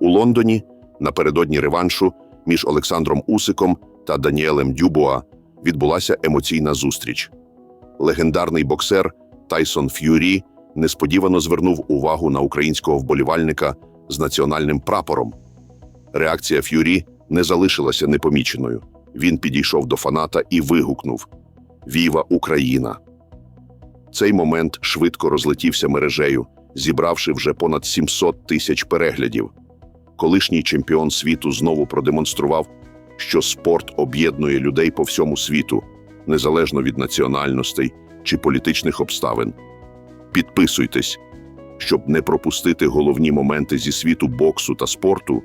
У Лондоні напередодні реваншу між Олександром Усиком та Даніелем Дюбуа відбулася емоційна зустріч. Легендарний боксер Тайсон Ф'юрі несподівано звернув увагу на українського вболівальника з національним прапором. Реакція Ф'юрі не залишилася непоміченою. Він підійшов до фаната і вигукнув: Віва Україна! Цей момент швидко розлетівся мережею, зібравши вже понад 700 тисяч переглядів. Колишній чемпіон світу знову продемонстрував, що спорт об'єднує людей по всьому світу, незалежно від національностей чи політичних обставин. Підписуйтесь, щоб не пропустити головні моменти зі світу боксу та спорту